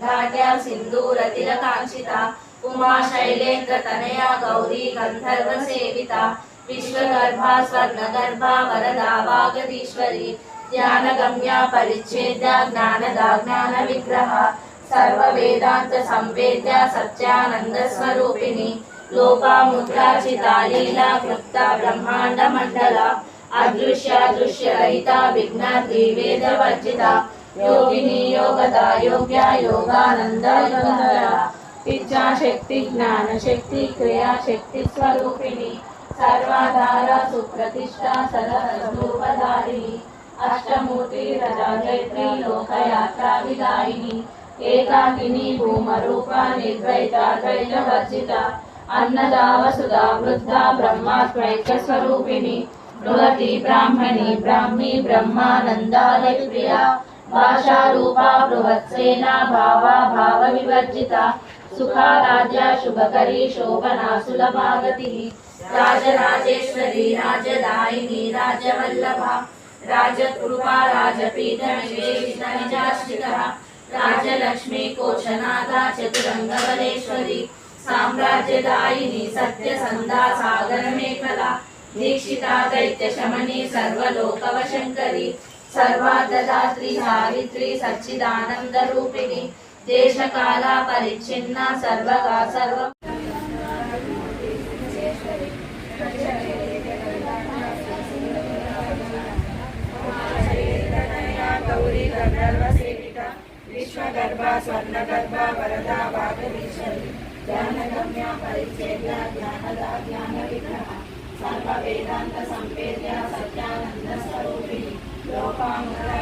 धाट्या सिन्दूरतिलकाङ्क्षिता उमा शैलेन्द्रतनया गौरी गन्धर्वसेविता, विश्वगर्भा स्वर्णगर्भा वरदा वागदीश्वरी ध्यानगम्या परिच्छेद्या ज्ञानदा ज्ञानविग्रह सर्ववेदान्तसंवेद्या सत्यानन्दस्वरूपिणी लोपामुद्राचिता लीला क्लुप्ता ब्रह्माण्डमण्डला, अदृश्यादृश्यरहिता विघ्नद्विवेदवर्जिता योगिनी योगदा, योग्या योगानन्दयोगदा इच्छाशक्ति, ज्ञानशक्ति, क्रियाशक्ति, स्वरूपिणी। सर्वाधार, सुप्रतिष्ठा सरस्वरूपधारिणी अष्टमूर्ति रजयत्री लोकयात्रा, विदायिनी। एकाकिनी, भूमरूपा निर्द्वैताद्वैतवर्जिता अन्नदा वसुधा वृद्धा ब्रह्मात्मैक्यस्वरूपिणी बृहति, ब्राह्मणी, ब्राह्मी, ब्रह्मानन्दालयप्रिया। भाषारूपा बृहत्सेना भावा भावविवर्जिता, सुखाराध्या शुभकरी शोभना सुलभागतिः। राजराजेश्वरी, राजदायिनी, राजवल्लभा राजकृपा राजपीठविशेषितनिजाश्रितः राजलक्ष्मी कोशनाथा चतुरङ्गबलेश्वरी, साम्राज्यदायिनी, सत्यसन्धा, सागरमेखला, दीक्षिता, दैत्यशमनी, सर्वलोकवशङ्करी सर्वाददात्री सावित्री सच्चिदानन्दरूपिणी, देशकाला परिच्छिन्ना, सर्वगा सर्व गौरी गन्धर्वसेविका विश्वगर्भा स्वर्णगर्भा वरदा वागदीश्वरी ज्ञानगम्या परिच्छेद्या ज्ञानदा ज्ञानविग्रह सर्ववेदान्तसंवेद्या सत्यानन्दस्वरूपिणी 我帮。